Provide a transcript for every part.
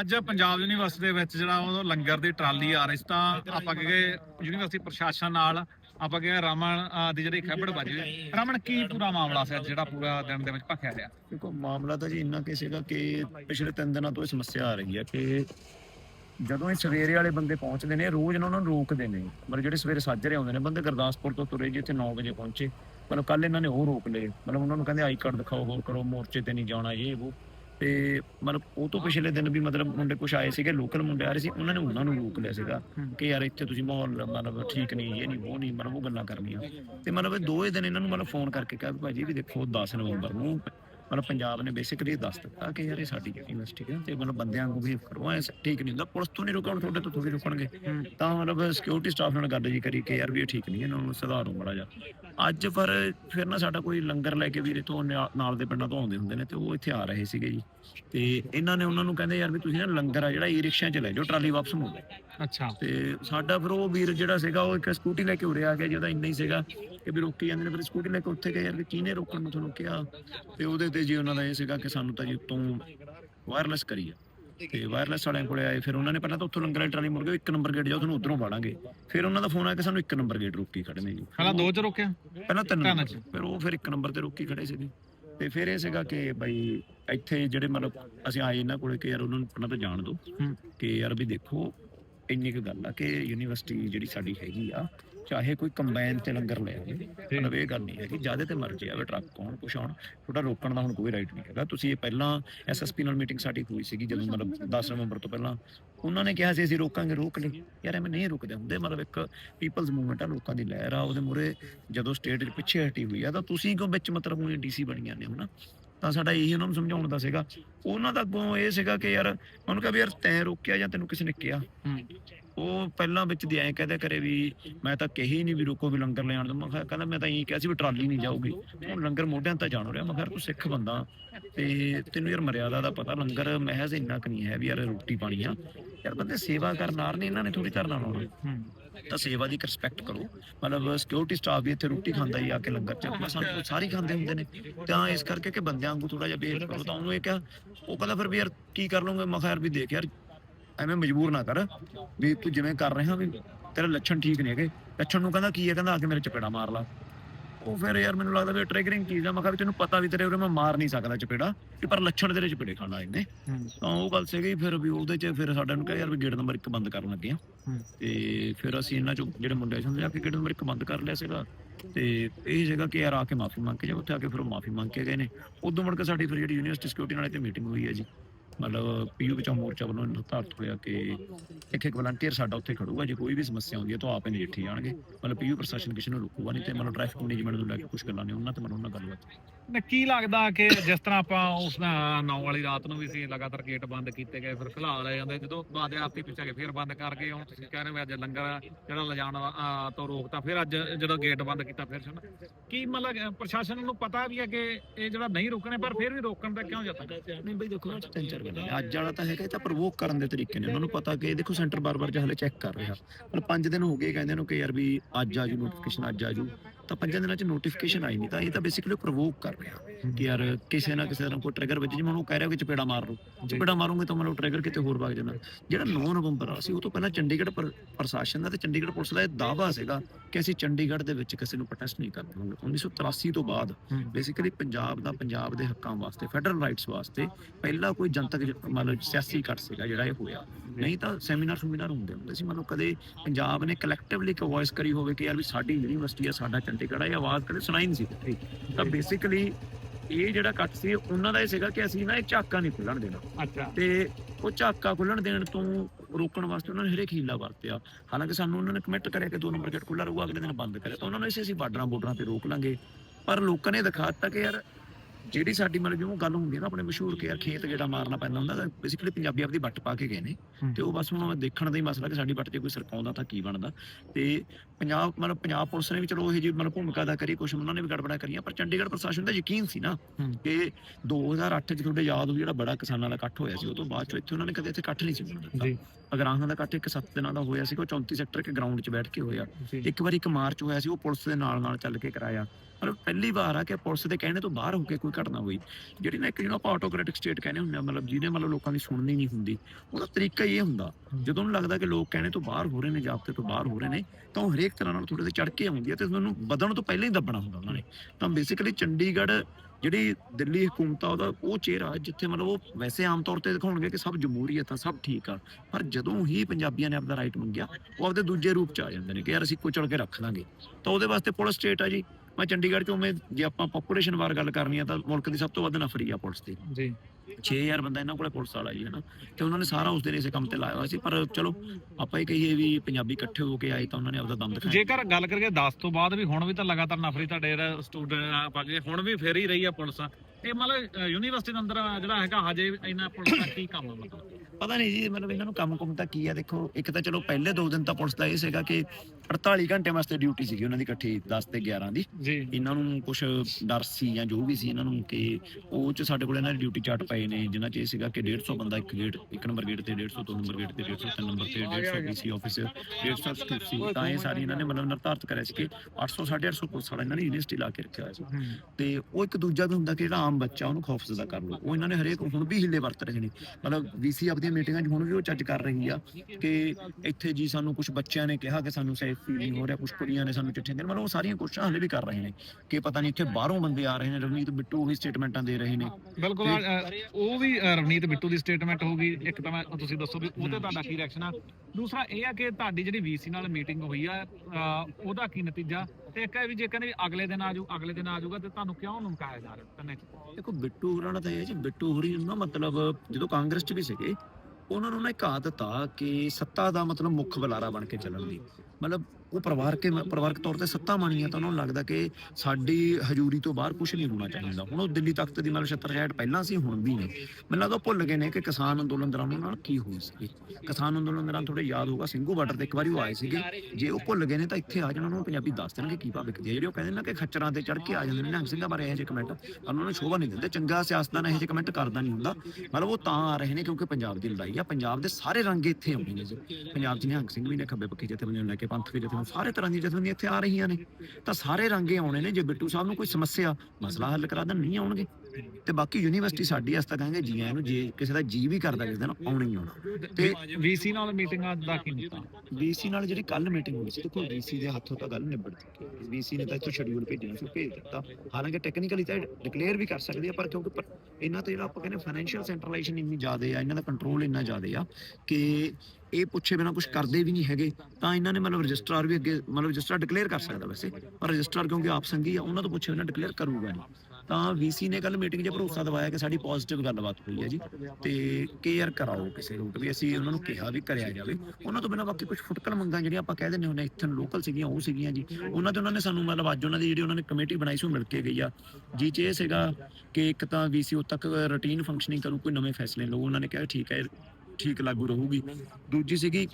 ਅੱਜ ਪੰਜਾਬ ਯੂਨੀਵਰਸਿਟੀ ਦੇ ਵਿੱਚ ਜਿਹੜਾ ਉਹ ਲੰਗਰ ਦੀ ਟਰਾਲੀ ਆ ਰਹੀ ਸੀ, ਤਾਂ ਆਪਾਂ ਕਹੇ ਯੂਨੀਵਰਸਿਟੀ ਪ੍ਰਸ਼ਾਸਨ ਨਾਲ ਆਪਾਂ ਕਹੇ ਰਮਨ ਦੀ ਜਿਹੜੀ ਖੈਬੜ ਵੱਜ ਗਈ। ਕੀ ਪੂਰਾ ਮਾਮਲਾ ਸੀ ਜਿਹੜਾ ਪੂਰਾ ਦਿਨ ਦੇ ਵਿੱਚ ਭਖਿਆ ਰਿਹਾ ਦੇਖੋ, ਮਾਮਲਾ ਤਾਂ ਜੀ ਇੰਨਾ ਕਿ ਸੀਗਾ ਕਿ ਪਿਛਲੇ ਤਿੰਨ ਦਿਨਾਂ ਤੋਂ ਇਹ ਸਮੱਸਿਆ ਆ ਰਹੀ ਹੈ ਕਿ ਜਦੋਂ ਇਹ ਸਵੇਰੇ ਵਾਲੇ ਬੰਦੇ ਪਹੁੰਚਦੇ ਨੇ, ਰੋਜ਼ ਇਹਨਾਂ ਨੂੰ ਰੋਕਦੇ ਨੇ। ਮਤਲਬ ਜਿਹੜੇ ਸਵੇਰੇ ਸਾਜਰੇ ਆਉਂਦੇ ਨੇ, ਬੰਦੇ ਗੁਰਦਾਸਪੁਰ ਤੋਂ ਤੁਰੇ ਜੀ ਇੱਥੇ 9 ਵਜੇ ਪਹੁੰਚੇ। ਮਤਲਬ ਕੱਲ ਇਹਨਾਂ ਨੇ ਉਹ ਰੋਕ ਲਏ। ਮਤਲਬ ਉਹਨਾਂ ਨੂੰ ਕਹਿੰਦੇ ਆਈ ਕਾਰਡ ਦਿਖਾਓ, ਹੋਰ ਕਰੋ, ਮੋਰਚੇ ਤੇ ਨਹੀਂ ਜਾਣਾ, ਇਹ, ਉਹ। ਤੇ ਮਤਲਬ ਉਹ ਤੋਂ ਪਿਛਲੇ ਦਿਨ ਵੀ ਮਤਲਬ ਮੁੰਡੇ ਕੁਝ ਆਏ ਸੀਗੇ ਲੋਕਲ ਮੁੰਡੇ ਆ ਰਹੇ ਸੀ, ਉਹਨਾਂ ਨੇ ਉਹਨਾਂ ਨੂੰ ਰੋਕ ਲਿਆ ਸੀਗਾ ਕਿ ਯਾਰ ਇੱਥੇ ਤੁਸੀਂ ਮਾਹੌਲ ਮਤਲਬ ਠੀਕ ਨਹੀਂ, ਇਹ ਨਹੀਂ, ਉਹ ਨਹੀਂ, ਮਤਲਬ ਉਹ ਗੱਲਾਂ ਕਰਨੀਆਂ। ਤੇ ਮਤਲਬ ਇਹ ਦੋਏ ਦਿਨ ਇਹਨਾਂ ਨੂੰ ਮਤਲਬ ਫੋਨ ਕਰਕੇ ਕਿਹਾ ਭਾਜੀ ਵੀ ਦੇਖੋ 10 ਨਵੰਬਰ ਨੂੰ ਮਤਲਬ ਪੰਜਾਬ ਨੇ ਬੇਸਿਕਲੀ ਦੱਸ ਦਿੱਤਾ ਕਿ ਯਾਰ ਇਹ ਸਾਡੀ ਯੂਨੀਵਰਸਿਟੀ ਹੈ ਤੇ ਮਤਲਬ ਬੰਦਿਆਂ ਨੂੰ ਵੀ ਕਰੋ, ਐ ਠੀਕ ਨਹੀਂ ਹੁੰਦਾ, ਪੁਲਿਸ ਤੋਂ ਨਹੀਂ ਰੁਕਣ ਤੁਹਾਡੇ ਤੋਂ ਥੋੜੀ ਰੁਕਣਗੇ। ਤਾਂ ਮਤਲਬ ਸਿਕਿਉਰਿਟੀ ਸਟਾਫ ਨਾਲ ਗੱਲ ਜੀ ਕਰੀ ਕਿ ਯਾਰ ਵੀ ਇਹ ਠੀਕ ਨਹੀਂ, ਇਹਨਾਂ ਨੂੰ ਸੁਧਾਰੋ ਮੜਾ ਜਾ ਅੱਜ ਪਰ ਫਿਰ ਨਾ ਸਾਡਾ ਕੋਈ ਲੰਗਰ ਲੈ ਕੇ ਵੀਰੇ ਤੋਂ ਨਿਆ- ਨਾਲ ਦੇ ਪਿੰਡਾਂ ਤੋਂ ਆਉਂਦੇ ਹੁੰਦੇ ਨੇ ਤੇ ਉਹ ਇੱਥੇ ਆ ਰਹੇ ਸੀਗੇ ਜੀ। ਤੇ ਇਹਨਾਂ ਨੇ ਉਹਨਾਂ ਨੂੰ ਕਹਿੰਦੇ ਯਾਰ ਵੀ ਤੁਸੀਂ ਨਾ ਲੰਗਰ ਆ ਜਿਹੜਾ ਈ ਰਿਕਸ਼ਾ ਚ ਲੈ ਜਾਓ ਟਰਾਲੀ ਵਾਪਸ ਮੋੜ ਅੱਛਾ। ਤੇ ਸਾਡਾ ਫਿਰ ਉਹ ਵੀਰ ਜਿਹੜਾ ਸੀਗਾ ਉਹ ਇੱਕ ਸਕੂਟੀ ਲੈ ਕੇ ਉਰੇ ਆ ਗਿਆ ਜਿਹਦਾ ਇੰਨਾ ਹੀ ਸੀਗਾ ਕਿ ਵੀ ਰੋਕੀ ਜਾਂਦੇ ਨੇ ਫਿਰ ਸਕੂਟੀ ਲੈ ਕੇ ਉੱਥੇ ਗਏ ਯਾਰ ਵੀ ਕਿਹਨੇ ਰੋਕਣ ਨੂੰ ਤੁਹਾਨੂੰ ਕਿਹਾ? ਤੇ ਉਹਦੇ ਤੇ ਜੀ ਉਹਨਾਂ ਦਾ ਇਹ ਸੀਗਾ ਕਿ ਸਾਨੂੰ ਤਾਂ ਜੀ ਤੋਂ ਵਾਇਰਲੈਸ ਕਰੀ ਆ ਤੇ ਵਾਇਰਲੈਸ ਵਾਲਿਆਂ ਕੋਲੇ ਆਏ ਫਿਰ ਉਹਨਾਂ ਨੇ ਪਹਿਲਾਂ ਤਾਂ ਉੱਥੋਂ ਲੰਗਰ ਵਾਲੀ ਟਰਾਲੀ ਮੁੜ ਗਏ ਇੱਕ ਨੰਬਰ ਗੇਟ ਜਾਓ ਤੁਹਾਨੂੰ ਉਧਰੋਂ ਵਾੜਾਂਗੇ ਫਿਰ ਉਹਨਾਂ ਦਾ ਫੋਨ ਆਇਆ ਕਿ ਸਾਨੂੰ ਇੱਕ ਨੰਬਰ ਗੇਟ ਰੋਕੀ ਖੜੇ ਨੇ ਜੀ ਪਹਿਲਾਂ ਦੋ ਚ ਰੋਕਿਆ ਪਹਿਲਾਂ ਤਿੰਨ ਨੰਬਰ। ਫਿਰ ਉਹ ਫਿਰ ਇੱਕ ਨੰਬਰ ਤੇ ਰੋਕੀ ਖੜੇ ਸੀਗੇ ਤੇ ਫਿਰ ਇਹ ਸੀਗਾ ਕਿ ਬਈ ਇੱਥੇ ਜਿਹੜੇ ਮਤਲਬ ਅਸੀਂ ਆਏ ਇਹਨਾਂ ਕੋਲੇ ਕਿ ਯਾਰ ਉਹਨਾਂ ਨੂੰ ਪਹਿਲਾਂ ਤਾਂ ਜਾਣ ਦਿਓ ਹੂੰ। ਕਿ ਯਾਰ ਵੀ ਦੇਖੋ ਇੰਨੀ ਕੁ ਗੱਲ ਆ ਕਿ ਯੂਨੀਵਰਸਿਟੀ ਜਿਹੜੀ ਸਾਡੀ ਹੈਗੀ ਆ ਚਾਹੇ ਕੋਈ ਕੰਬਾਈਨ ਤੇ ਲੰਗਰ ਲੈ ਆਵੇ ਮਤਲਬ ਇਹ ਗੱਲ ਨਹੀਂ ਹੈ ਕਿ ਜ਼ਿਆਦਾ ਤੇ ਮਰਜ਼ੀ ਆਵੇ ਟਰੱਕ ਕੌਣ ਕੁਛ ਆਉਣ ਤੁਹਾਡਾ ਰੋਕਣ ਦਾ ਹੁਣ ਕੋਈ ਰਾਈਟ ਨਹੀਂ ਹੈਗਾ। ਤੁਸੀਂ ਇਹ ਪਹਿਲਾਂ ਐਸਐਸਪੀ ਨਾਲ ਮੀਟਿੰਗ ਸਾਡੀ ਹੋਈ ਸੀਗੀ ਜਦੋਂ ਮਤਲਬ 10 ਨਵੰਬਰ ਤੋਂ ਪਹਿਲਾਂ ਉਹਨਾਂ ਨੇ ਕਿਹਾ ਸੀ ਅਸੀਂ ਰੋਕਾਂਗੇ ਰੋਕ ਲਈ। ਯਾਰ ਐਵੇਂ ਨਹੀਂ ਰੁਕਦੇ ਹੁੰਦੇ ਮਤਲਬ ਇੱਕ ਪੀਪਲਸ ਮੂਵਮੈਂਟ ਆ ਲੋਕਾਂ ਦੀ ਲਹਿਰ ਆ ਉਹਦੇ ਮੂਰੇ ਜਦੋਂ ਸਟੇਟ ਦੇ ਪਿੱਛੇ ਹਟੀ ਹੋਈ ਆ ਤਾਂ ਤੁਸੀਂ ਕਿਉਂ ਵਿੱਚ ਮਤਲਬ ਉਹ ਡੀਸੀ ਬਣੀ ਜਾਂਦੇ ਹੋ ਨਾ? ਤਾਂ ਸਾਡਾ ਇਹੀ ਉਹਨਾਂ ਨੂੰ ਸਮਝਾਉਣ ਦਾ ਸੀਗਾ। ਉਹਨਾਂ ਦਾ ਅੱਗੋਂ ਇਹ ਸੀਗਾ ਕਿ ਯਾਰ ਉਹਨੂੰ ਕਿਹਾ ਵੀ ਯਾਰ ਤੈਂ ਰੋਕਿਆ ਜਾਂ ਤੈਨੂੰ ਕਿਸੇ ਨੇ ਕਿਹਾ? ਉਹ ਪਹਿਲਾਂ ਵਿੱਚ ਦੀ ਐਂ ਕਹਦੇ ਕਰੇ ਵੀ ਮੈਂ ਤਾਂ ਕਹੀ ਨਹੀਂ ਵੀ ਰੁਕੋ ਵੀ ਲੰਗਰ ਲੈ ਦਾ। ਮੈਂ ਕਿਹਾ ਕਹਿੰਦਾ ਮੈਂ ਤਾਂ ਇਹੀ ਕਿਹਾ ਸੀ ਵੀ ਟਰਾਲੀ ਨਹੀਂ ਜਾਊਗੀ। ਹੁਣ ਲੰਗਰ ਮੋਢਿਆਂ ਤਾਂ ਜਾਣ ਰਿਹਾ। ਮੈਂ ਕਿਹਾ ਯਾਰ ਤੂੰ ਸਿੱਖ ਬੰਦਾ। ਤੇ ਤੈਨੂੰ ਯਾਰ ਮਰਿਆਦਾ ਦਾ ਪਤਾ ਲੰਗਰ ਮਹਿਜ਼ ਇੰਨਾ ਕੁ ਨਹੀਂ ਹੈ ਵੀ ਯਾਰ ਰੋਟੀ ਪਾਣੀ ਆ। ਯਾਰ ਬੰਦੇ ਸੇਵਾ ਕਰਨ ਆ ਰਹੇ ਨੇ ਇਹਨਾਂ ਨੇ ਥੋੜੀ ਧਰਨਾ ਲਾਉਣਾ। ਤਾਂ ਸੇਵਾ ਦੀ ਰਿਸਪੈਕਟ ਕਰੋ। ਮਤਲਬ ਸਿਕਿਉਰਿਟੀ ਸਟਾਫ ਵੀ ਇੱਥੇ ਰੋਟੀ ਖਾਂਦਾ ਹੀ ਆ ਕੇ ਲੰਗਰ ਚ। ਆਪਣਾ ਸਾਨੂੰ ਸਾਰੇ ਖਾਂਦੇ ਹੁੰਦੇ ਨੇ। ਤਾਂ ਇਸ ਕਰਕੇ ਕਿ ਬੰਦਿਆਂ ਵਾਂਗੂ ਥੋੜਾ ਜਿਹਾ ਬਿਹੇਵ ਕਰੋ। ਤਾਂ ਉਹਨੂੰ ਇਹ ਕਿਹਾ, ਉਹ ਕਹਿੰਦਾ ਫਿਰ ਵੀ ਯਾਰ ਕੀ ਕਰ ਲਵਾਂਗੇ ਮੈਂ ਕਿਹਾ ਯਾਰ ਵੀ ਦੇਖ ਯਾਰ, ਐਵੇਂ ਮਜਬੂਰ ਨਾ ਕਰ ਵੀ ਤੂੰ ਜਿਵੇਂ ਕਰ ਰਿਹਾ ਵੀ ਤੇਰੇ ਲੱਛਣ ਠੀਕ ਨਹੀਂ ਹੈਗੇ। ਲੱਛਣ ਨੂੰ ਕਹਿੰਦਾ ਕੀ ਹੈ? ਕਹਿੰਦਾ ਆ ਕੇ ਮੇਰੇ ਚਪੇੜਾ ਮਾਰ ਲਾ। ਉਹ ਫਿਰ ਯਾਰ ਮੈਨੂੰ ਲੱਗਦਾ ਵੀ ਟ੍ਰਿਗਰਿੰਗ ਚੀਜ਼ ਆ। ਮੈਂ ਕਿਹਾ ਵੀ ਤੈਨੂੰ ਪਤਾ ਵੀ ਤੇਰੇ ਉਰੇ ਮੈਂ ਮਾਰ ਨਹੀਂ ਸਕਦਾ ਚਪੇੜਾ ਕਿ ਪਰ ਲੱਛਣ ਤੇਰੇ ਚਪੇੜੇ ਖਾਣ ਆਏ ਨੇ ਤਾਂ ਉਹ ਗੱਲ ਸੀਗੀ ਫਿਰ ਵੀ ਉਹਦੇ ਚ ਫਿਰ ਸਾਡਾ ਨੂੰ ਕਿਹਾ ਯਾਰ ਵੀ ਗੇਟ ਨੰਬਰ 1 ਬੰਦ ਕਰਨ ਲੱਗੇ ਆ। ਤੇ ਫਿਰ ਅਸੀਂ ਇਹਨਾਂ ਚੋਂ ਜਿਹੜੇ ਮੁੰਡੇ ਸੀ ਜਾ ਕੇ ਗੇਟ ਨੰਬਰ 1 ਬੰਦ ਕਰ ਲਿਆ ਸੀਗਾ। ਤੇ ਇਹ ਸੀਗਾ ਕਿ ਯਾਰ ਆ ਕੇ ਮਾਫੀ ਮੰਗ ਕੇ ਜਾ ਉੱਥੇ ਆ ਕੇ ਫਿਰ ਮਾਫੀ ਮੰਗ ਕੇ ਗਏ ਨੇ। ਉਦੋਂ ਮੁੜ ਕੇ ਸਾਡੀ ਫਿਰ ਜਿਹੜੀ ਯੂਨੀਵਰਸਿਟੀ ਸਿਕਿਉਰਿਟੀ ਨਾਲ ਤੇ ਮੀਟਿੰਗ ਹੋਈ ਹੈ ਜੀ। ਮਤਲਬ ਪੀਯੂ ਬਚਾਓ ਮੋਰਚਾ ਵੱਲੋਂ ਨਿਰਧਾਰਤ ਹੋਇਆ ਕਿ ਇੱਕ ਇੱਕ ਵਲੰਟੀਅਰ ਸਾਡਾ ਉੱਥੇ ਖੜੂਗਾ ਜੇ ਕੋਈ ਵੀ ਸਮੱਸਿਆ ਆਉਂਦੀ ਹੈ ਤਾਂ ਆਪੇ ਨਜਿੱਠੀ ਜਾਣਗੇ ਮਤਲਬ ਪੀਯੂ ਪ੍ਰਸ਼ਾਸਨ ਕਿਸੇ ਨੂੰ ਰੋਕੂਗਾ ਨਹੀਂ ਤੇ ਮਤਲਬ ਟ੍ਰੈਫਿਕ ਮੈਨੇਜਮੈਂਟ ਨੂੰ ਲੈ ਕੇ ਕੁਝ ਗੱਲਾਂ ਨੇ ਉਹਨਾਂ ਤੇ ਮਤਲਬ ਉਹਨਾਂ ਗੱਲਬਾਤ। ਨਾ ਕੀ ਲੱਗਦਾ ਕਿ ਜਿਸ ਤਰ੍ਹਾਂ ਆਪਾਂ ਉਸ ਨੌ ਵਾਲੀ ਰਾਤ ਨੂੰ ਵੀ ਸੀ ਲਗਾਤਾਰ ਗੇਟ ਬੰਦ ਕੀਤੇ ਗਏ ਫਿਰ ਖਿਲਾ ਲਏ ਜਾਂਦੇ ਜਦੋਂ ਬਾਅਦ ਆਪੀ ਪਿੱਛੇ ਗਏ ਫਿਰ ਬੰਦ ਕਰ ਗਏ ਹੁਣ ਤੁਸੀਂ ਕਹਿ ਰਹੇ ਹੋ ਅੱਜ ਲੰਗਰ ਜਿਹੜਾ ਲਿਜਾਣ ਤੋਂ ਰੋਕਤਾ ਫਿਰ ਅੱਜ ਜਦੋਂ ਗੇਟ ਬੰਦ ਕੀਤਾ ਫਿਰ ਛੱਡ ਕੀ ਮਤਲਬ ਪ੍ਰਸ਼ਾਸਨ ਨੂੰ ਪਤਾ ਵੀ ਹੈ ਕਿ ਇਹ ਜਿਹੜਾ ਨਹੀਂ ਰੋਕਣੇ ਪਰ ਫਿਰ ਵੀ ਰੋਕਣ ਦਾ ਕਿਉਂ ਯਤਨ? ਨਹੀਂ ਬਈ ਦੇਖੋ ਤਿੰਨ ਚਾਰ ਗੱਲਾਂ ਨੇ ਅੱਜ ਵਾਲਾ ਤਾਂ ਹੈਗਾ ਇਹ ਤਾਂ ਪ੍ਰਵੋਕ ਕਰਨ ਦੇ ਤਰੀਕੇ ਨੇ। ਉਹਨਾਂ ਨੂੰ ਪਤਾ ਕਿ ਦੇਖੋ ਸੈਂਟਰ ਬਾਰ-ਬਾਰ ਜਹਲੇ ਚੈੱਕ ਕਰ ਰਿਹਾ। ਮਤਲਬ 5 ਦਿਨ ਹੋ ਗਏ ਕਹਿੰਦੇ ਨੂੰ ਕਿ ਯਾਰ ਵੀ ਅੱਜ ਆਜੂ ਨੋਟੀਫਿਕੇਸ਼ਨ ਅੱਜ ਆਜੂ ਤਾਂ ਪੰਜਾਂ ਦਿਨਾਂ ਚ ਨੋਟੀਫਿਕੇਸ਼ਨ ਆਈ ਨਹੀਂ ਤਾਂ ਇਹ ਤਾਂ ਬੇਸਿਕਲੀ ਪ੍ਰਵੋਕ ਕਰ ਰਿਹਾ ਕਿ ਯਾਰ ਕਿਸੇ ਨਾ ਕਿਸੇ ਤਰ੍ਹਾਂ ਕੋਈ ਟ੍ਰਿਗਰ ਵਿੱਚ ਜਿਵੇਂ ਉਹਨੂੰ ਕਹਿ ਰਿਹਾ ਕਿ ਚਪੇੜਾ ਮਾਰ ਲਓ। ਚਪੇੜਾ ਮਾਰੂਗੇ ਤਾਂ ਮਤਲਬ ਟ੍ਰਿਗਰ ਕਿਤੇ ਹੋਰ ਵਗ ਜਾਣਾ। ਜਿਹੜਾ 9 ਨਵੰਬਰ ਆ ਸੀ ਉਹ ਤੋਂ ਪਹਿਲਾਂ ਚੰਡੀਗੜ੍ਹ ਪ੍ਰ- ਪ੍ਰਸ਼ਾਸਨ ਦਾ ਤੇ ਚੰਡੀਗੜ੍ਹ ਪੁਲਿਸ ਦਾ ਇਹ ਦਾਅਵਾ ਸੀਗਾ ਕਿ ਅਸੀਂ ਚੰਡੀਗੜ੍ਹ ਦੇ ਵਿੱਚ ਕਿਸੇ ਨੂੰ ਪ੍ਰੋਟੈਸਟ ਨਹੀਂ ਕਰਦੇ ਹੋਗੇ 1983 ਤੋਂ ਬਾਅਦ ਬੇਸਿਕਲੀ ਪੰਜਾਬ ਦਾ ਪੰਜਾਬ ਦੇ ਹੱਕਾਂ ਵਾਸਤੇ ਫੈਡਰਲ ਰਾਈਟਸ ਵਾਸਤੇ ਪਹਿਲਾ ਕੋਈ ਜਨਤਕ ਮਤਲਬ ਸਿਆਸੀ ਇਕੱਠ ਸੀਗਾ ਜਿਹੜਾ ਇਹ ਹੋਇਆ। ਨਹੀਂ ਤਾਂ ਸੈਮੀਨਾਰ ਸੈਮੀਨਾਰ ਹੁੰਦੇ ਹੁੰਦੇ ਸੀ। ਮਤਲਬ ਕਦੇ ਪੰਜਾਬ ਨੇ ਕਲੈਕਟਿਵਲੀ ਇੱਕ ਵੌਇਸ ਕਰੀ ਹੋਵੇ ਕਿ ਯਾਰ ਵੀ ਸਾਡੀ ਯੂਨੀਵਰਸਿਟੀ ਆ ਸਾਡਾ ਚੰਡੀਗੜ੍ਹ ਆ ਇਹ ਆਵਾਜ਼ ਕਦੇ ਸੁਣਾਈ ਨਹੀਂ ਸੀ ਦਿੱਤੀ। ਤਾਂ ਬੇਸਿਕਲੀ ਇਹ ਜਿਹੜਾ ਇਕੱਠ ਸੀ ਉਹਨਾਂ ਦਾ ਇਹ ਸੀਗਾ ਕਿ ਅਸੀਂ ਨਾ ਇਹ ਝਾਕਾ ਨਹੀਂ ਖੁੱਲਣ ਦੇਣਾ। ਅੱਛਾ। ਤੇ ਉਹ ਝਾਕਾ ਖੁੱਲਣ ਦੇਣ ਤੋਂ ਰੋਕਣ ਵਾਸਤੇ ਉਹਨਾਂ ਨੇ ਹਰੇਕ ਹੀਲਾ ਵਰਤਿਆ। ਹਾਲਾਂਕਿ ਸਾਨੂੰ ਉਹਨਾਂ ਨੇ ਕਮਿਟ ਕਰਿਆ ਕਿ ਦੋ ਨੰਬਰ ਗੇਟ ਖੁੱਲਾ ਰਹੂਗਾ ਅਗਲੇ ਦਿਨ ਬੰਦ ਕਰਿਆ। ਤਾਂ ਉਹਨਾਂ ਨੇ ਇਸੇ ਅਸੀਂ ਬਾਰਡਰਾਂ ਬੋਰਡਰਾਂ ਤੇ ਰੋਕ ਲਾਂਗੇ। ਪਰ ਲੋਕਾਂ ਨੇ ਦਿਖਾ ਦਿੱਤਾ ਕਿ ਯਾਰ ਜਿਹੜੀ ਸਾਡੀ ਮਤਲਬ ਜਿਵੇਂ ਗੱਲ ਹੁੰਦੀ ਹੈ ਨਾ ਆਪਣੇ ਮਸ਼ਹੂਰ ਕਿ ਯਾਰ ਖੇਤ ਗੇੜਾ ਮਾਰਨਾ ਪੈਂਦਾ ਹੁੰਦਾ ਬੇਸਿਕਲੀ ਪੰਜਾਬੀ ਆਪਦੀ ਵੱਟ ਪਾ ਕੇ ਗਏ ਨੇ। ਤੇ ਉਹ ਬਸ ਹੁਣ ਦੇਖਣ ਦਾ ਹੀ ਮਸਲਾ ਕਿ ਸਾਡੀ ਵੱਟ 'ਚ ਕੋਈ ਸਰਕਾਉਂਦਾ ਤਾਂ ਕੀ ਬਣਦਾ ਤੇ ਪੰਜਾਬ ਮਤਲਬ ਪੰਜਾਬ ਪੁਲਿਸ ਨੇ ਵੀ ਚਲੋ ਇਹ ਜੀ ਮਤਲਬ ਭੂਮਿਕਾ ਦਾ ਕਰੀ ਕੁਝ ਉਹਨਾਂ ਨੇ ਵੀ ਗੜਬੜਾ ਕਰੀਆਂ ਪਰ ਚੰਡੀਗੜ੍ਹ ਪ੍ਰਸ਼ਾਸਨ ਦਾ ਯਕੀਨ ਸੀ ਨਾ। ਕਿ 2008 ਚ ਤੁਹਾਡੇ ਯਾਦ ਹੋ ਜਿਹੜਾ ਬੜਾ ਕਿਸਾਨਾਂ ਦਾ ਇਕੱਠ ਹੋਇਆ ਸੀ ਉਹ ਤੋਂ ਬਾਅਦ ਚ ਇੱਥੇ ਉਹਨਾਂ ਨੇ ਕਦੇ ਇੱਥੇ ਇਕੱਠ ਨਹੀਂ ਸੀ ਦਿੱਤਾ ਜੀ ਅਗਰਾਹਾਂ ਦਾ ਇਕੱਠ ਇੱਕ ਸੱਤ ਦਿਨਾਂ ਦਾ ਹੋਇਆ ਸੀ ਉਹ 34 ਸੈਕਟਰ ਕੇ ਗਰਾਊਂਡ 'ਚ ਬੈਠ ਕੇ ਹੋਇਆ। ਇੱਕ ਵਾਰ ਇੱਕ ਮਾਰਚ ਹੋਇਆ ਸੀ ਉਹ ਪੁਲਿਸ ਦੇ ਨਾਲ ਨਾਲ ਚੱਲ ਕੇ ਕਰਾਇਆ। ਪਰ ਪਹਿਲੀ ਵਾਰ ਆ ਕਿ ਪੁਲਿਸ ਦੇ ਕਹਿਣੇ ਤੋਂ ਬਾਹਰ ਹੋ ਕੇ ਕੋਈ ਘਟਨਾ ਹੋਈ। ਜਿਹੜੀ ਨਾ ਇੱਕ ਆਪਾਂ ਆਟੋਕ੍ਰੈਟਿਕ ਸਟੇਟ ਕਹਿੰਦੇ ਹੁੰਦੇ ਆ ਮਤਲਬ ਜਿਹਨੇ ਮਤਲਬ ਲੋਕਾਂ ਦੀ ਸੁਣਨੀ ਨਹੀਂ ਹੁੰਦੀ ਉਹਦਾ ਤਰੀਕਾ ਹੀ ਇਹ ਹੁੰਦਾ। ਜਦੋਂ ਉਹਨੂੰ ਲੱਗਦਾ ਕਿ ਲੋਕ ਕਹਿਣੇ ਤੋਂ ਬਾਹਰ ਹੋ ਰਹੇ ਨੇ ਜਾਬਤੇ ਤੋਂ ਬਾਹਰ ਹੋ ਰਹੇ ਨੇ ਤਾਂ ਹਰੇਕ ਤਰ੍ਹਾਂ ਨਾਲ ਥੋੜੇ ਤੇ ਚੜ ਕੇ ਆਉਂਦੀ ਹੈ ਤੇ ਉਹਨੂੰ ਵਧਣ ਤੋਂ ਪਹਿਲਾਂ ਹੀ ਦੱਬਣਾ ਹੁੰਦਾ ਉਹਨਾਂ ਨੇ। ਤਾਂ ਬੇਸਿਕਲੀ ਚੰਡੀਗੜ੍ਹ ਜਿਹੜੀ ਦਿੱਲੀ ਹਕੂਮਤ ਆ ਉਹਦਾ ਉਹ ਚਿਹਰਾ ਜਿੱਥੇ ਮਤਲਬ ਉਹ ਵੈਸੇ ਆਮ ਤੌਰ ਤੇ ਦਿਖਾਉਣਗੇ ਕਿ ਸਭ ਜਮਹੂਰੀਅਤ ਆ, ਸਭ ਠੀਕ ਆ, ਪਰ ਜਦੋਂ ਹੀ ਪੰਜਾਬੀਆਂ ਨੇ ਆਪਦਾ ਰਾਈਟ ਮੰਗਿਆ, ਉਹ ਆਪਦੇ ਦੂਜੇ ਰੂਪ ਚ ਆ ਜਾਂਦੇ ਨੇ ਕਿ ਯਾਰ ਅਸੀਂ ਕੁਚਲ ਕੇ ਰੱਖ ਲਾਂਗੇ। ਤਾਂ ਉਹਦੇ ਵਾਸਤੇ ਪੁਲਿਸ ਸਟੇਟ ਆ ਜੀ। ਮੈਂ ਚੰਡੀਗੜ੍ਹ ਚੋਂ ਮੈਂ, ਜੇ ਆਪਾਂ ਪੋਪੂਲੇਸ਼ਨ ਵਾਰ ਗੱਲ ਕਰਨੀ ਆ ਤਾਂ ਮੁਲਕ ਦੀ ਸਭ ਤੋਂ ਵੱਧ ਨਫਰੀ ਆ ਪੁਲਿਸ ਦੀ। ਜੀ। 6000 ਬੰਦਾ ਇਹਨਾਂ ਕੋਲੇ ਪੁਲਿਸ ਵਾਲਾ ਜੀ ਹਨਾ। ਤੇ ਉਹਨਾਂ ਨੇ ਸਾਰਾ ਉਸ ਦਿਨ ਇਸੇ ਕੰਮ ਤੇ ਲਾਇਆ ਹੋਇਆ ਸੀ ਪਰ ਚਲੋ ਆਪਾਂ ਇਹ ਕਹੀਏ ਵੀ ਪੰਜਾਬੀ ਇਕੱਠੇ ਹੋ ਕੇ ਆਏ ਤਾਂ ਉਹਨਾਂ ਨੇ ਆਪਦਾ ਦਮ ਦਿਖਾਇਆ। ਜੇਕਰ ਗੱਲ ਕਰੀਏ 10 ਤੋਂ ਬਾਅਦ ਵੀ ਹੁਣ ਵੀ ਤਾਂ ਲਗਾਤਾਰ ਨਫਰੀ ਤੁਹਾਡੇ ਸਟੂਡੈਂਟ ਆਪਾਂ ਜੇ ਹੁਣ ਵੀ ਫੇਰ ਹੀ ਰਹੀ ਆ ਪੁਲਿਸ। ਇਹ ਮਤਲਬ ਯੂਨੀਵਰਸਿਟੀ ਦੇ ਅੰਦਰ ਜਿਹੜਾ ਹੈਗਾ ਹਜੇ ਇੰਨਾ ਪੁਲਿਸ ਦਾ ਕੀ ਕੰਮ ਆ ਮਤਲਬ? ਪਤਾ ਨਹੀਂ ਜੀ ਮਤਲਬ ਇਹਨਾਂ ਨੂੰ ਕੰਮ ਕੁਮ ਤਾਂ ਕੀ ਆ ਦੇਖੋ ਇੱਕ ਤਾਂ ਚਲੋ ਪਹਿਲੇ ਦੋ ਦਿਨ ਤਾਂ ਪੁਲਿਸ ਦਾ ਇਹ ਸੀਗਾ ਕਿ 48 ਘੰਟੇ ਵਾਸਤੇ ਡਿਊਟੀ ਸੀਗੀ ਉਹਨਾਂ ਦੀ ਇਕੱਠੀ 10 ਤੇ 11 ਦੀ। ਇਹਨਾਂ ਨੂੰ ਕੁਝ ਡਰ ਸੀ ਜਾਂ ਜੋ ਵੀ ਸੀ ਇਹਨਾਂ ਨੂੰ ਕਿ ਉਹ ਚ ਸਾਡੇ ਕੋਲ ਇਹਨਾਂ ਦੀ ਡਿਊਟੀ ਚਾਰਟ ਪਏ ਨੇ ਜਿਨ੍ਹਾਂ ਚ ਇਹ ਸੀਗਾ ਕਿ 150 ਬੰਦਾ ਇੱਕ ਗੇਟ ਇੱਕ ਨੰਬਰ ਗੇਟ ਤੇ 150 ਦੋ ਨੰਬਰ ਗੇਟ ਤੇ 150 ਤਿੰਨ ਨੰਬਰ ਤੇ 150 ਪੀਸੀ ਆਫਿਸ 150 ਸਟੂਡ ਸੀ ਤਾਂ ਇਹ ਸਾਰੀ ਇਹਨਾਂ ਨੇ ਮਤਲਬ ਨਿਰਧਾਰਤ ਕਰਿਆ ਸੀ ਕਿ 800 850 ਪੁਲਿਸ ਵਾਲਾ ਇਹਨਾਂ ਨੇ ਯੂਨੀਵਰਸਿਟੀ ਲਾ ਕੇ ਰੱਖਿਆ ਹੋਇਆ ਸੀ। ਤੇ ਉਹ ਇੱਕ ਦੂਜਾ ਵੀ ਹੁੰਦਾ ਕਿ ਜਿਹੜਾ ਆਮ ਬੱਚਾ ਉਹਨੂੰ ਖੌਫਜ਼ਦਾ ਕਰ ਲਓ ਉਹ ਇਹਨਾਂ ਨੇ ਹਰੇਕ ਹੁਣ ਵੀ ਹਿੱਲੇ ਵਰਤ ਰਹੇ ਨੇ। ਮਤਲਬ ਵੀਸੀ ਆਪਣੀਆਂ ਮੀਟਿੰਗਾਂ 'ਚ ਹੁਣ ਵੀ ਉਹ ਚੱਜ ਕਰ ਰਹੀ ਆ ਕਿ ਇੱਥੇ ਜੀ ਸਾਨੂੰ ਕੁਝ ਬੱਚਿਆਂ ਨੇ ਕਿਹਾ ਕਿ ਸਾਨੂੰ ਸੇਫ ਫੀਲ ਨਹੀਂ ਹੋ ਰਿਹਾ ਕੁਝ ਕੁੜੀਆਂ ਨੇ ਸਾਨੂੰ ਚਿੱਠੀਆਂ ਦੇ ਮਤਲਬ ਉਹ ਸਾਰੀਆਂ ਕੋਸ਼ਿਸ਼ਾਂ ਹਲੇ ਵੀ ਕਰ ਰਹੇ ਨੇ ਕਿ ਪਤਾ ਨਹੀਂ ਇੱਥੇ ਬਾਹਰੋਂ ਬੰਦੇ ਆ ਰਹੇ ਨੇ। ਰਵਨੀਤ ਬਿੱਟੂ ਉਹੀ ਸਟੇਟਮੈਂਟਾਂ ਦੇ ਰਹੇ ਨੇ। ਬਿਲਕੁਲ ਉਹ ਵੀ ਅ, ਰਵਨੀਤ ਬਿੱਟੂ ਦੀ ਸਟੇਟਮੈਂਟ ਹੋਊਗੀ। ਇੱਕ ਤਾਂ ਮੈਂ ਤੁਸੀਂ ਦੱਸੋ ਵੀ ਉਹਦੇ ਤੁਹਾਡਾ ਕੀ ਰਿਐਕਸ਼ਨ ਆ। ਦੂਸਰਾ ਇਹ ਆ ਕਿ ਤੁਹਾਡੀ ਜਿਹੜੀ ਵੀਸੀ ਨਾਲ ਮੀਟਿੰਗ ਹੋਈ ਆ ਅ, ਉਹਦਾ ਕੀ ਨਤੀਜਾ? ਤੇ ਇੱਕ ਹੈ ਵੀ ਜੇ ਕਹਿੰਦੇ ਵੀ ਅਗਲੇ ਦਿਨ ਆਜੂ ਅਗਲੇ ਦਿਨ ਆਜੂਗਾ ਤੇ ਤੁਹਾਨੂੰ ਕਿਉਂ ਨਮਕਾਇਆ ਜਾ ਰਿਹਾ ਤੰਨੇ ਦੇਖੋ ਬਿੱਟੂ ਹੋਰਾਂ ਦਾ ਤਾਂ ਇਹ ਜੀ ਬਿੱਟੂ ਹੋਰੀ ਨੂੰ ਨਾ ਮਤਲਬ ਜਦੋਂ ਕਾਂਗਰਸ 'ਚ ਵੀ ਸੀਗੇ ਉਹਨਾਂ ਨੂੰ ਨਾ ਇੱਕ ਆਦਤ ਆ ਕਿ ਸੱਤਾ ਦਾ ਮਤਲਬ ਮੁੱਖ ਬੁਲਾਰਾ ਬਣ ਕੇ ਚੱਲਣ ਦੀ। ਮਤਲਬ ਉਹ ਪਰਿਵਾਰਕ ਪਰਿਵਾਰਕ ਤੌਰ ਤੇ ਸੱਤਾ ਮਾਣੀ ਤਾਂ ਉਹਨਾਂ ਨੂੰ ਲੱਗਦਾ ਕਿ ਸਾਡੀ ਹਜ਼ੂਰੀ ਤੋਂ ਬਾਹਰ ਕੁਝ ਨਹੀਂ ਹੋਣਾ ਚਾਹੀਦਾ। ਹੁਣ ਉਹ ਦਿੱਲੀ ਤਖਤ ਦੀ ਮਤਲਬ ਛੱਤਰ ਛਾਇਟ ਪਹਿਲਾਂ ਸੀ, ਹੁਣ ਵੀ ਨੇ। ਮੈਨੂੰ ਲੱਗਦਾ ਉਹ ਭੁੱਲ ਗਏ ਨੇ ਕਿ ਕਿਸਾਨ ਅੰਦੋਲਨ ਦੌਰਾਨ ਉਹਨਾਂ ਨਾਲ ਕੀ ਹੋਈ ਸੀ ਕਿਸਾਨ ਅੰਦੋਲਨ ਦੌਰਾਨ ਥੋੜੇ ਯਾਦ ਹੋਊਗਾ, ਸਿੰਘੂ ਬਾਰਡਰ ਤੇ ਇੱਕ ਵਾਰੀ ਉਹ ਆਏ ਸੀਗੇ। ਜੇ ਉਹ ਭੁੱਲ ਗਏ ਨੇ ਤਾਂ ਇੱਥੇ ਆ ਜਾਣ, ਉਹਨਾਂ ਨੂੰ ਪੰਜਾਬੀ ਦੱਸ ਦੇਣਗੇ ਕੀ ਭਾਅ ਵਿਕਦੀ ਜਿਹੜੇ ਉਹ ਕਹਿੰਦੇ ਨੇ ਕਿ ਖੱਚਰਾਂ ਤੇ ਚੜ ਕੇ ਆ ਜਾਂਦੇ ਨੇ, ਨਿਹੰਗ ਸਿੰਘਾਂ ਬਾਰੇ ਇਹੋ ਜਿਹੇ ਕਮੈਂਟ ਉਹਨਾਂ ਨੂੰ ਸ਼ੋਭਾ ਨਹੀਂ ਦਿੰਦੇ। ਚੰਗਾ ਸਿਆਸਤਦਾਨ ਇਹੋ ਜਿਹੇ ਕਮੈਂਟ ਕਰਦਾ ਨਹੀਂ ਹੁੰਦਾ। ਮਤਲਬ ਉਹ ਤਾਂ ਆ ਰਹੇ ਨੇ ਕਿਉਂਕਿ ਪੰਜਾਬ ਦੀ ਲੜਾਈ ਆ। ਪੰਜਾਬ ਦੇ ਸਾਰੇ ਰੰਗ ਇੱਥੇ ਆਉਂਦੇ ਨੇ ਜੀ। ਪੰਜਾਬ 'ਚ ਨਿਹੰਗ ਸਿੰਘ ਵੀ ਨੇ ਖੱਬੇ ਪੱਖੀ ਜਥੇਬੰਦੀਆਂ ਨੂੰ ਲੈ ਕੇ ਪੰਥਕ ਜਥੇਬੰਦੀਆਂ ਸਾਰੇ ਤਰ੍ਹਾਂ ਦੀਆਂ ਜਥੇਬੰਦੀਆਂ ਇੱਥੇ ਆ ਰਹੀਆਂ ਨੇ। ਤਾਂ ਸਾਰੇ ਰੰਗੇ ਆਉਣੇ ਨੇ। ਜੇ ਬਿੱਟੂ ਸਾਹਿਬ ਨੂੰ ਕੋਈ ਸਮੱਸਿਆ, ਮਸਲਾ ਹੱਲ ਕਰਾ ਦੇਣ, ਨਹੀਂ ਆਉਣਗੇ। ਤੇ ਬਾਕੀ ਯੂਨੀਵਰਸਿਟੀ ਸਾਡੀ ਅਸਤਾ ਕਹਾਂਗੇ ਜੀ ਆਇਆਂ ਨੂੰ ਜੇ ਕਿਸੇ ਦਾ ਜੀ ਵੀ ਕਰਦਾ ਕਿਸੇ ਦਿਨ ਆਉਣਾ ਹੀ ਆਉਣਾ। ਤੇ ਵੀਸੀ ਨਾਲ ਮੀਟਿੰਗਾਂ ਦਾ ਕੀ ਮੁੱਦਾ ਵੀਸੀ ਨਾਲ ਜਿਹੜੀ ਕੱਲ ਮੀਟਿੰਗ ਹੋਈ ਸੀ ਦੇਖੋ ਵੀਸੀ ਦੇ ਹੱਥੋਂ ਤਾਂ ਗੱਲ ਨਿਬੜ ਚੁੱਕੀ ਵੀਸੀ ਨੇ ਤਾਂ ਇੱਥੋਂ ਸ਼ਡਿਊਲ ਭੇਜਣਾ ਸੀ ਭੇਜ ਦਿੱਤਾ। ਹਾਲਾਂਕਿ ਟੈਕਨੀਕਲੀ ਤਾਂ ਡਿਕਲੇਅਰ ਵੀ ਕਰ ਸਕਦੇ ਆ ਪਰ ਕਿਉਂਕਿ ਪਰ ਇਹਨਾਂ ਤੇ ਜਿਹੜਾ ਆਪਾਂ ਕਹਿੰਦੇ ਫਾਈਨੈਂਸ਼ੀਅਲ ਸੈਂਟਰਲਾਈਜੇਸ਼ਨ ਇੰਨੀ ਜ਼ਿਆਦਾ ਆ ਇਹਨਾਂ ਦਾ ਕੰਟਰੋਲ ਇੰਨਾ ਜ਼ਿਆਦਾ ਆ ਕਿ ਇਹ ਪੁੱਛੇ ਬਿਨਾ ਕੁਝ ਕਰਦੇ ਵੀ ਨਹੀਂ ਹੈਗੇ ਤਾਂ ਇਹਨਾਂ ਨੇ ਮਤਲਬ ਰਜਿਸਟਰਾਰ ਵੀ ਅੱਗੇ ਮਤਲਬ ਰਜਿਸਟਰਾਰ ਡਿਕਲੇਅਰ ਕਰ ਸਕਦਾ ਵੈਸੇ ਪਰ ਰਜਿਸਟਰਾਰ ਕਿਉਂਕਿ ਆਪ ਸੰਗੀ ਆ ਉਹਨਾਂ ਤੋਂ ਪੁੱਛੇ ਬਿਨਾ ਡਿਕਲੇਅਰ ਕਰੂਗਾ ਨਹੀਂ। ਤਾਂ ਵੀਸੀ ਨੇ ਕੱਲ ਮੀਟਿੰਗ 'ਚ ਭਰੋਸਾ ਦਿਵਾਇਆ ਕਿ ਸਾਡੀ ਪੋਜ਼ਿਟਿਵ ਗੱਲਬਾਤ ਹੋਈ ਹੈ ਜੀ। ਤੇ ਕੇਅਰ ਕਰਾਓ ਕਿਸੇ ਰੂਟ ਵੀ, ਅਸੀਂ ਉਹਨਾਂ ਨੂੰ ਕਿਹਾ ਵੀ ਕਰਿਆ ਜਾਵੇ। ਉਹਨਾਂ ਤੋਂ ਬਿਨਾਂ ਬਾਕੀ ਕੁਝ ਫੁਟਕਲ ਮੰਗਾਂ ਜਿਹੜੀਆਂ ਆਪਾਂ ਕਹਿ ਦਿੰਦੇ ਹੁੰਦੇ ਇੱਥੇ ਲੋਕਲ ਸੀਗੀਆਂ, ਉਹ ਸੀਗੀਆਂ ਜੀ। ਉਹਨਾਂ ਤੇ ਉਹਨਾਂ ਨੇ ਸਾਨੂੰ ਮਤਲਬ ਅੱਜ ਉਹਨਾਂ ਦੀ ਜਿਹੜੀ ਉਹਨਾਂ ਨੇ ਕਮੇਟੀ ਬਣਾਈ ਸੀ, ਉਹ ਮਿਲ ਕੇ ਗਈ ਆ। ਜੀ ਚ ਇਹ ਸੀਗਾ ਕਿ ਇੱਕ ਤਾਂ ਵੀਸੀਓ ਤੱਕ ਰੂਟੀਨ ਫੰਕਸ਼ਨਿੰਗ ਕਰੂ, ਕੋਈ ਨਵੇਂ ਫੈਸਲੇ ਲਓ। ਉਹਨਾਂ ਨੇ ਕਿਹਾ ਠੀਕ ਹੈ ਠੀਕ ਲਾਗੂ ਰਹੂਗੀ। ਦੂਜੀ ਸੀਗੀ,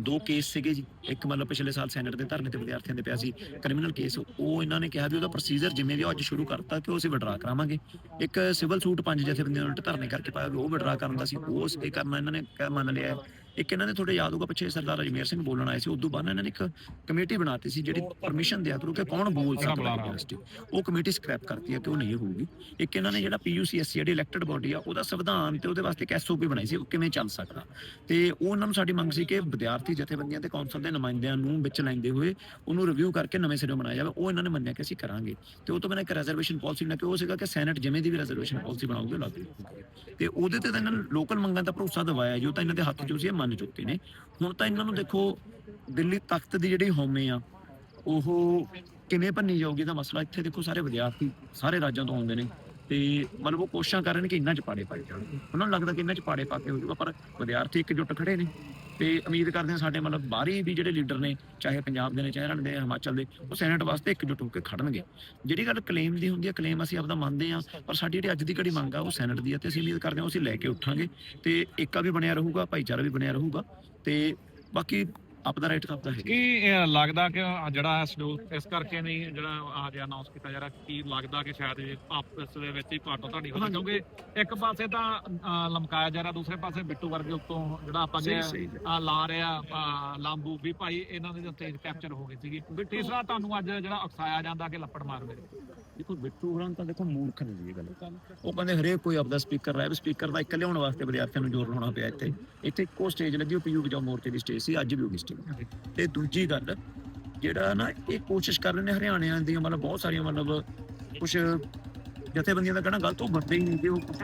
ਦੋ ਕੇਸ ਸੀਗੇ ਜੀ। ਇੱਕ ਮਤਲਬ ਪਿਛਲੇ ਸਾਲ ਸੈਨੇਟ ਦੇ ਧਰਨੇ ਤੇ ਵਿਦਿਆਰਥੀਆਂ ਦੇ ਪਿਆ ਸੀ ਕ੍ਰਿਮੀਨਲ ਕੇਸ ਉਹ ਇਹਨਾਂ ਨੇ ਕਿਹਾ ਵੀ ਉਹਦਾ ਪ੍ਰੋਸੀਜਰ ਜਿਵੇਂ ਵੀ ਉਹ ਅੱਜ ਸ਼ੁਰੂ ਕਰਤਾ ਕਿ ਉਹ ਅਸੀਂ ਵਿਡਰਾ ਕਰਾਵਾਂਗੇ। ਇੱਕ ਸਿਵਲ ਸੂਟ ਪੰਜ ਜਥੇਬੰਦੀਆਂ ਉਲਟ ਧਰਨੇ ਕਰਕੇ ਪਾਇਆ ਉਹ ਵਿਡਰਾ ਕਰਨ ਦਾ ਸੀ। ਉਹ ਇਹ ਕਰਨਾ ਇਹਨਾਂ ਨੇ ਮੰਨ ਲਿਆ ਇੱਕ ਇਹਨਾਂ ਨੇ ਤੁਹਾਡੇ ਯਾਦ ਹੋਊਗਾ ਪਿੱਛੇ ਸਰਦਾਰ ਅਜਮੇਰ ਸਿੰਘ ਬੋਲਣ ਆਏ ਸੀ ਉਦੋਂ ਬਾਅਦ ਇਹਨਾਂ ਨੇ ਇੱਕ ਕਮੇਟੀ ਬਣਾਤੀ ਸੀ ਜਿਹੜੀ ਪਰਮਿਸ਼ਨ ਦਿਆ ਕਰੂ ਕਿ ਕੌਣ ਬੋਲ ਸਕਦਾ ਹੈ ਯੂਨੀਵਰਸਿਟੀ। ਉਹ ਕਮੇਟੀ ਸਕ੍ਰੈਪ ਕਰਤੀ ਹੈ ਕਿ ਉਹ ਨਹੀਂ ਹੋਊਗੀ। ਇੱਕ ਇਹਨਾਂ ਨੇ ਜਿਹੜਾ ਪੀਯੂਸੀਐਸਸੀ ਜਿਹੜੀ ਇਲੈਕਟਡ ਬਾਡੀ ਆ ਉਹਦਾ ਸੰਵਿਧਾਨ ਤੇ ਉਹਦੇ ਵਾਸਤੇ ਇੱਕ ਐਸਓਪੀ ਬਣਾਈ ਸੀ ਉਹ ਕਿਵੇਂ ਚੱਲ ਸਕਦਾ? ਤੇ ਉਹ ਉਹਨਾਂ ਨੂੰ ਸਾਡੀ ਮੰਗ ਸੀ ਕਿ ਵਿਦਿਆਰਥੀ ਜਥੇਬੰਦੀਆਂ ਤੇ ਕੌਂਸਲ ਦੇ ਨੁਮਾਇੰਦਿਆਂ ਨੂੰ ਵਿੱਚ ਲੈਂਦੇ ਹੋਏ ਉਹਨੂੰ ਰਿਵਿਊ ਕਰਕੇ ਨਵੇਂ ਸਿਰੋਂ ਬਣਾਇਆ ਜਾਵੇ। ਉਹ ਇਹਨਾਂ ਨੇ ਮੰਨਿਆ ਕਿ ਅਸੀਂ ਕਰਾਂਗੇ। ਤੇ ਉਹ ਤੋਂ ਬਿਨਾਂ ਇੱਕ ਰਿਜ਼ਰਵੇਸ਼ਨ ਪਾਲਿਸੀ ਨਾ ਕਿ ਉਹ ਸੀਗਾ ਕਿ ਸੈਨੇਟ ਜਿਵੇਂ ਦੀ ਵੀ ਰਿਜ਼ਰਵੇਸ਼ਨ ਪਾਲਿਸੀ ਬਣਾਉਗੇ ਲਾਗੂ। ਤੇ ਉਹਦੇ ਤੇ ਤਾਂ ਇਹਨਾਂ ਲੋਕਲ ਮੰਗਾਂ ਦਾ ਭਰੋਸਾ ਦਿਵਾਇਆ ਜੋ ਤਾਂ ਇਹਨਾਂ ਦੇ ਹੱਥ 'ਚ ਸੀ ਇਹ ਮੰਨ ਚੁੱਕੇ ਨੇ। ਹੁਣ ਤਾਂ ਇਹਨਾਂ ਨੂੰ ਦੇਖੋ, ਦਿੱਲੀ ਤਖਤ ਦੀ ਜਿਹੜੀ ਹਉਮੈ ਆ, ਉਹ ਕਿਵੇਂ ਭੰਨੀ ਜਾਊਗੀ ਦਾ ਮਸਲਾ। ਇੱਥੇ ਦੇਖੋ ਸਾਰੇ ਵਿਦਿਆਰਥੀ ਸਾਰੇ ਰਾਜਾਂ ਤੋਂ ਆਉਂਦੇ ਨੇ। ਤੇ ਮਤਲਬ ਉਹ ਕੋਸ਼ਿਸ਼ਾਂ ਕਰਨ ਕਿ ਇੰਨਾ ਚ ਪਾੜੇ ਪਾਏ ਜਾਣ। ਉਹਨਾਂ ਨੂੰ ਲੱਗਦਾ ਕਿ ਇੰਨਾ ਚ ਪਾੜੇ ਪਾ ਕੇ ਹੋ ਜਾਊਗਾ, ਪਰ ਵਿਦਿਆਰਥੀ ਇਕਜੁੱਟ ਖੜੇ ਨੇ। ਤੇ ਉਮੀਦ ਕਰਦੇ ਹਾਂ ਸਾਡੇ ਮਤਲਬ ਬਾਹਰੀ ਵੀ ਜਿਹੜੇ ਲੀਡਰ ਨੇ, ਚਾਹੇ ਪੰਜਾਬ ਦੇ ਨੇ, ਚਾਹੇ ਹਰਿਆਣਾ ਦੇ ਹਿਮਾਚਲ ਦੇ, ਉਹ ਸੈਨੇਟ ਵਾਸਤੇ ਇਕਜੁੱਟ ਹੋ ਕੇ ਖੜਨਗੇ। ਜਿਹੜੀ ਗੱਲ ਕਲੇਮ ਦੀ ਹੁੰਦੀ ਹੈ ਕਲੇਮ ਅਸੀਂ ਆਪਦਾ ਮੰਨਦੇ ਹਾਂ, ਪਰ ਸਾਡੀ ਜਿਹੜੀ ਅੱਜ ਦੀ ਘੜੀ ਮੰਗ ਆ, ਉਹ ਸੈਨੇਟ ਦੀ ਹੈ ਤੇ ਅਸੀਂ ਉਮੀਦ ਕਰਦੇ ਹਾਂ ਉਹ ਅਸੀਂ ਲੈ ਕੇ ਉੱਠਾਂਗੇ। ਤੇ ਏਕਾ ਵੀ ਬਣਿਆ ਰਹੂਗਾ, ਭਾਈਚਾਰਾ ਵੀ ਬਣਿਆ ਰਹੂਗਾ। ਤੇ ਬਾਕੀ ਆਪਦਾ ਰਾਈਟ ਕਰਦਾ ਹੈ। ਕੀ ਇਹ ਲੱਗਦਾ ਕਿ ਜਿਹੜਾ ਸ਼ਡਿਊਲ ਇਸ ਕਰਕੇ ਨਹੀਂ ਜਿਹੜਾ ਆ ਗਿਆ ਅਨਾਉਂਸ ਕੀਤਾ ਜਾ ਰਿਹਾ ਕੀ ਲੱਗਦਾ ਕਿ ਸ਼ਾਇਦ ਇਹ ਆਪਸ ਦੇ ਵਿੱਚ ਹੀ ਪਾਟੋ ਤੁਹਾਡੀ ਹੋ। ਕਿਉਂਕਿ ਇੱਕ ਪਾਸੇ ਤਾਂ ਅਹ, ਲਮਕਾਇਆ ਜਾ ਰਿਹਾ ਦੂਸਰੇ ਪਾਸੇ ਬਿੱਟੂ ਵਰਗੇ ਉੱਤੋਂ ਜਿਹੜਾ ਆਪਾਂ ਸਹੀ ਸਹੀ ਆ ਲਾ ਰਿਹਾ ਅਹ, ਲਾਂਬੂ ਵੀ ਭਾਈ ਇਹਨਾਂ ਦੇ ਉੱਤੇ ਕੈਪਚਰ ਹੋ ਗਈ ਸੀਗੀ। ਤੀਸਰਾ ਤੁਹਾਨੂੰ ਅੱਜ ਜਿਹੜਾ ਉਕਸਾਇਆ ਜਾਂਦਾ ਕਿ ਲੱਪੜ ਮਾਰਦੇ ਦੇਖੋ ਬਿੱਟੂ ਹੋਰਾਂ ਤਾਂ ਦੇਖੋ ਮੂਰਖ ਨੇ ਜੀ ਇਹ ਗੱਲ। ਉਹ ਕਹਿੰਦੇ ਹਰੇਕ ਕੋਈ ਆਪਦਾ ਸਪੀਕਰ ਲਾਇਆ ਸਪੀਕਰ ਦਾ ਇੱਕ ਲਿਆਉਣ ਵਾਸਤੇ ਵਿਦਿਆਰਥੀਆਂ ਨੂੰ ਜ਼ੋਰ ਲਾਉਣਾ ਪਿਆ ਇੱਥੇ। ਇੱਥੇ ਇੱਕੋ ਸਟੇਜ ਲੱਗੀ ਉਹ ਪੀਯੂ ਬਜਾਓ ਮੋਰਚੇ ਦੀ ਸਟੇਜ ਸੀ ਅੱਜ ਵੀ ਉਹੀ ਸਟੇਜ ਤੇ ਦੂਜੀ ਗੱਲ, ਜਿਹੜਾ ਨਾ ਇਹ ਕੋਸ਼ਿਸ਼ ਕਰ ਰਹੇ ਨੇ ਹਰਿਆਣਿਆਂ ਦੀਆਂ, ਮਤਲਬ ਬਹੁਤ ਸਾਰੀਆਂ, ਮਤਲਬ ਕੁਝ ਜਥੇਬੰਦੀਆਂ ਦਾ ਕਹਿਣਾ ਗਲਤ ਉਹ ਬੰਦੇ ਹੀ ਨਹੀਂ ਗੇ ਉਹ ਕੁਛ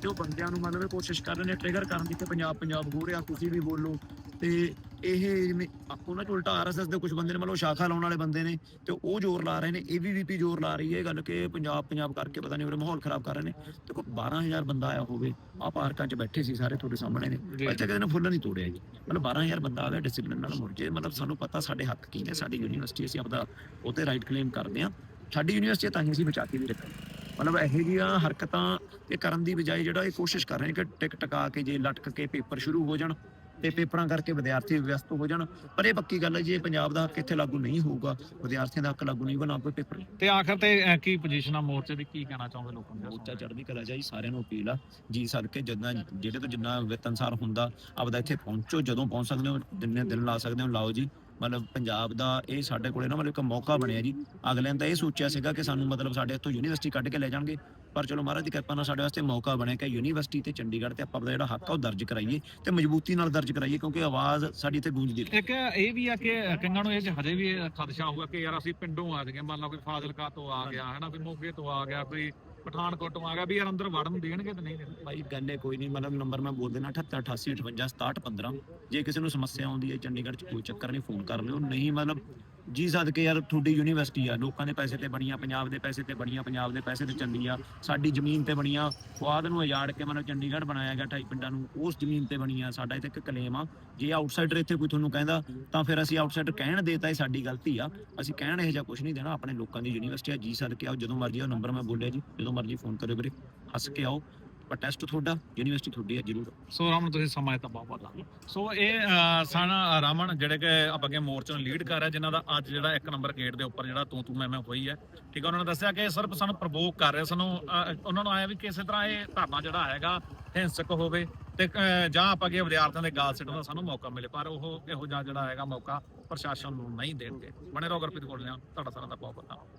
ਤੇ ਉਹ ਬੰਦਿਆਂ ਨੂੰ ਮਤਲਬ ਕੋਸ਼ਿਸ਼ ਕਰ ਰਹੇ ਨੇ ਟ੍ਰਿਗਰ ਕਰਨ ਦੀ ਕਿ ਪੰਜਾਬ ਪੰਜਾਬ ਹੋ ਰਿਹਾ, ਤੁਸੀਂ ਵੀ ਬੋਲੋ, ਤੇ ਇਹ ਜਿਵੇਂ ਆਪੋ ਨਾ ਉਲਟਾ ਆਰਐਸਐਸ ਦੇ ਕੁਝ ਬੰਦੇ ਨੇ ਮਤਲਬ ਸ਼ਾਖਾ ਲਾਉਣ ਵਾਲੇ ਬੰਦੇ ਨੇ ਤੇ ਉਹ ਜ਼ੋਰ ਲਾ ਰਹੇ ਨੇ ਏਬੀਵੀਪੀ ਜ਼ੋਰ ਲਾ ਰਹੀ ਹੈ ਇਹ ਗੱਲ ਕਿ ਪੰਜਾਬ ਪੰਜਾਬ ਕਰਕੇ ਪਤਾ ਨਹੀਂ ਉਹ ਮਾਹੌਲ ਖਰਾਬ ਕਰ ਰਹੇ ਨੇ। ਦੇਖੋ 12000 ਬੰਦਾ ਆਇਆ ਹੋਵੇ ਆ ਪਾਰਕਾਂ 'ਚ ਬੈਠੇ ਸੀ ਸਾਰੇ ਤੁਹਾਡੇ ਸਾਹਮਣੇ ਨੇ ਇੱਥੇ ਕਿਸੇ ਨੇ ਫੁੱਲ ਨਹੀਂ ਤੋੜਿਆ ਜੀ। ਮਤਲਬ 12000 ਬੰਦਾ ਆ ਗਿਆ ਡਿਸਪਲਿਨ ਨਾਲ ਮੁੜ ਜੇ ਮਤਲਬ ਸਾਨੂੰ ਪਤਾ ਸਾਡੇ ਹੱਕ ਕੀ ਨੇ ਸਾਡੀ ਯੂਨੀਵਰਸਿਟੀ ਅਸੀਂ ਆਪਦਾ ਉਹਤੇ ਰਾਈਟ ਕਲੇਮ ਕਰਦੇ ਆ ਸਾਡੀ ਯੂਨੀਵਰਸਿਟੀ ਤਾਂ ਹੀ ਅਸੀਂ ਬਚਾ ਕੇ ਵੀ ਰੱਖਾਂਗੇ ਮਤਲਬ ਇਹੋ ਜਿਹੀਆਂ ਹਰਕਤਾਂ ਇਹ ਕਰਨ ਦੀ ਬਜਾਏ ਜਿਹੜਾ ਇਹ ਕੋਸ਼ਿਸ਼ ਕਰ ਰਹੇ ਨੇ ਕਿ ਟਿਕ ਟਕਾ ਕੇ ਜੇ ਲਟਕ ਕੇ ਪੇਪਰ ਸ਼ੁਰੂ ਹੋ ਜਾਣ ਤੇ ਪੇਪਰਾਂ ਕਰਕੇ ਵਿਦਿਆਰਥੀ ਵਿਅਸਤ ਹੋ ਜਾਣ। ਪਰ ਇਹ ਪੱਕੀ ਗੱਲ ਹੈ ਜੀ ਇਹ ਪੰਜਾਬ ਦਾ ਹੱਕ ਇੱਥੇ ਲਾਗੂ ਨਹੀਂ ਹੋਊਗਾ। ਵਿਦਿਆਰਥੀਆਂ ਦਾ ਹੱਕ ਲਾਗੂ ਨਹੀਂ ਨਾ ਕੋਈ ਪੇਪਰ ਤੇ ਆਖਰ ਤੇ ਕੀ ਪੋਜੀਸ਼ਨ ਆ ਮੋਰਚੇ ਦੀ? ਕੀ ਕਹਿਣਾ ਚਾਹੋਗੇ ਲੋਕਾਂ ਨੂੰ? ਮੋਰਚਾ ਚੜ੍ਹਦੀ ਕਲਾ ਜਾਈ ਸਾਰਿਆਂ ਨੂੰ ਅਪੀਲ ਆ। ਜੀ ਸਦਕੇ ਜਿੰਨਾ ਜਿਹੜੇ ਤੋਂ ਜਿੰਨਾ ਵਿੱਤ ਅਨਸਾਰ ਹੁੰਦਾ ਆਪਦਾ ਇੱਥੇ ਪਹੁੰਚੋ। ਜਦੋਂ ਪਹੁੰਚ ਸਕਦੇ ਹੋ ਜਿੰਨੇ ਦਿਨ ਲਾ ਸਕਦੇ ਹੋ ਲਾਓ ਜੀ। ਮਤਲਬ ਪੰਜਾਬ ਦਾ ਇਹ ਸਾਡੇ ਕੋਲੇ ਨਾ ਮਤਲਬ ਇੱਕ ਮੌਕਾ ਬਣਿਆ ਜੀ। ਅਗਲਿਆਂ ਨੇ ਤਾਂ ਇਹ ਸੋਚਿਆ ਸੀਗਾ ਕਿ ਸਾਨੂੰ ਮਤਲਬ ਸਾਡੇ ਇੱਥੋਂ ਯੂਨੀਵਰਸਿਟੀ ਕੱਢ ਕੇ ਲੈ ਜਾਣਗੇ। ਪਰ ਚਲੋ ਮਹਾਰਾਜ ਦੀ ਕਿਰਪਾ ਨਾਲ ਸਾਡੇ ਵਾਸਤੇ ਮੌਕਾ ਬਣਿਆ ਕਿ ਯੂਨੀਵਰਸਿਟੀ ਤੇ ਚੰਡੀਗੜ੍ਹ ਤੇ ਆਪਾਂ ਜਿਹੜਾ ਹੱਕ ਆ ਉਹ ਦਰਜ ਕਰਾਈਏ ਤੇ ਮਜ਼ਬੂਤੀ ਨਾਲ ਦਰਜ ਕਰਾਈਏ ਕਿਉਂਕਿ ਆਵਾਜ਼ ਸਾਡੀ ਇੱਥੇ ਗੂੰਜਦੀ ਰਹੇ ਇੱਕ ਇਹ ਵੀ ਆ ਕਿ ਕਈਆਂ ਨੂੰ ਇਹ ਹਜੇ ਵੀ ਖਦਸ਼ਾ ਹੋਊਗਾ ਕਿ ਯਾਰ ਅਸੀਂ ਪਿੰਡੋਂ ਆ ਗਏ ਮੰਨ ਲਓ ਕੋਈ ਫਾਜ਼ਿਲਕਾ ਤੋਂ ਆ ਗਿਆ ਹਨਾ ਕੋਈ ਮੋਗੇ ਤੋਂ ਆ ਗਿਆ ਕੋਈ ਪਠਾਨਕੋਟ ਤੋਂ ਆ ਗਿਆ ਵੀ ਯਾਰ ਅੰਦਰ ਵੜਨ ਦੇਣਗੇ ਤੇ ਨਹੀਂ ਦੇਣਗੇ। ਭਾਈ ਗੱਲ ਕੋਈ ਨਹੀਂ ਮਤਲਬ ਨੰਬਰ ਮੈਂ ਬੋਲ ਦੇਣਾ 78 88 58 67 15 ਜੇ ਕਿਸੇ ਨੂੰ ਸਮੱਸਿਆ ਆਉਂਦੀ ਹੈ ਚੰਡੀਗੜ੍ਹ 'ਚ ਕੋਈ ਚੱਕਰ ਨਹੀਂ ਫੋਨ ਕਰ ਲਿਓ। ਨਹੀਂ ਮਤਲਬ ਜੀ ਸਦਕੇ ਯਾਰ, ਤੁਹਾਡੀ ਯੂਨੀਵਰਸਿਟੀ ਆ, ਲੋਕਾਂ ਦੇ ਪੈਸੇ ਤੇ ਬਣੀਆਂ, ਪੰਜਾਬ ਦੇ ਪੈਸੇ ਤੇ ਬਣੀਆਂ, ਪੰਜਾਬ ਦੇ ਪੈਸੇ ਤੇ ਚੱਲੀ ਆ ਸਾਡੀ ਜ਼ਮੀਨ ਤੇ ਬਣੀਆਂ ਫੁਆਦ ਨੂੰ ਉਜਾੜ ਕੇ ਮਤਲਬ ਚੰਡੀਗੜ੍ਹ ਬਣਾਇਆ ਗਿਆ ਢਾਈ ਪਿੰਡਾਂ ਨੂੰ, ਉਸ ਜ਼ਮੀਨ ਤੇ ਬਣੀਆਂ, ਸਾਡਾ ਇੱਥੇ ਇੱਕ ਕਲੇਮ ਆ। ਜੇ ਆਊਟਸਾਈਡਰ ਇੱਥੇ ਕੋਈ ਤੁਹਾਨੂੰ ਕਹਿੰਦਾ, ਤਾਂ ਫਿਰ ਅਸੀਂ ਆਊਟਸਾਈਡਰ ਕਹਿਣ ਦੇਤਾ ਇਹ ਸਾਡੀ ਗਲਤੀ ਆ। ਅਸੀਂ ਕਹਿਣ ਇਹ ਜਿਹਾ ਕੁਝ ਨਹੀਂ ਦੇਣਾ, ਆਪਣੇ ਲੋਕਾਂ ਦੀ ਯੂਨੀਵਰਸਿਟੀ ਆ, ਜੀ ਸਦਕੇ ਆਓ ਜਦੋਂ ਮਰਜ਼ੀ ਆਓ ਨੰਬਰ ਮੈਂ ਬੋਲਿਆ ਜੀ, ਜਦੋਂ ਮਰਜ਼ੀ ਫੋਨ ਕਰਿਓ ਵੀਰੇ, ਹੱਸ ਕੇ ਆਓ। ਪਰ ਟੈਸਟ ਤੁਹਾਡਾ ਯੂਨੀਵਰਸਿਟੀ ਤੁਹਾਡੀ ਹੈ ਜ਼ਰੂਰ। ਸੋ ਰਾਮਨ ਤੁਸੀਂ ਸਮਾਂ ਦਿੱਤਾ ਬਹੁਤ ਬਹੁਤ ਧੰਨਵਾਦ। ਸੋ ਇਹ ਅਹ, ਸਨ ਰਾਮਨ ਜਿਹੜੇ ਕਿ ਆਪਾਂ ਅੱਗੇ ਮੋਰਚੇ ਨੂੰ ਲੀਡ ਕਰ ਰਿਹਾ ਜਿਨ੍ਹਾਂ ਦਾ ਅੱਜ ਜਿਹੜਾ ਇੱਕ ਨੰਬਰ ਗੇਟ ਦੇ ਉੱਪਰ ਜਿਹੜਾ ਤੂੰ ਤੂੰ ਮੈਂ ਮੈਂ ਹੋਈ ਹੈ। ਠੀਕ ਹੈ ਉਹਨਾਂ ਨੇ ਦੱਸਿਆ ਕਿ ਸਿਰਫ ਸਾਨੂੰ ਪ੍ਰਵੋਕ ਕਰ ਰਹੇ ਸਾਨੂੰ ਅਹ, ਉਹਨਾਂ ਨੂੰ ਆਇਆ ਵੀ ਕਿਸੇ ਤਰ੍ਹਾਂ ਇਹ ਧਰਨਾ ਜਿਹੜਾ ਹੈਗਾ ਹਿੰਸਕ ਹੋਵੇ ਤੇ ਅਹ, ਜਾਂ ਆਪਾਂ ਅੱਗੇ ਵਿਦਿਆਰਥੀਆਂ ਦੇ ਗਾਲ ਸਿੱਟਣ ਦਾ ਸਾਨੂੰ ਮੌਕਾ ਮਿਲੇ ਪਰ ਉਹ ਇਹੋ ਜਿਹਾ ਜਿਹੜਾ ਹੈਗਾ ਮੌਕਾ ਪ੍ਰਸ਼ਾਸਨ ਨੂੰ ਨਹੀਂ ਦੇਣਗੇ। ਬਣੇ ਰਹੋ ਗੁਰਪ੍ਰੀਤ ਕੋਲ ਤੁਹਾਡਾ ਸਾਰਾ ਦਾ ਬਹੁਤ ਬਹੁਤ ਧੰਨਵਾਦ।